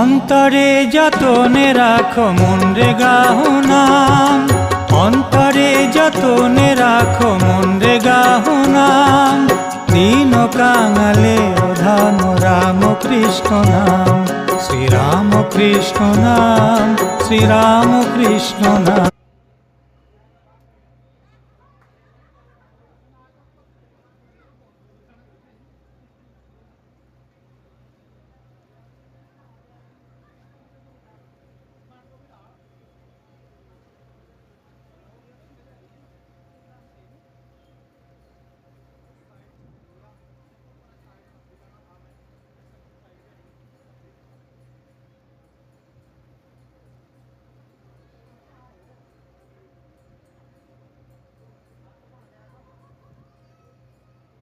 অন্তরে যতনে রাখো মন রে গাহুনাম অন্তরে যতনে রাখো মন রে গাহুনাম দিন কাঙালে ধান রাম কৃষ্ণ নাম। শ্রীরাম কৃষ্ণ নাম, শ্রীরাম কৃষ্ণ নাম।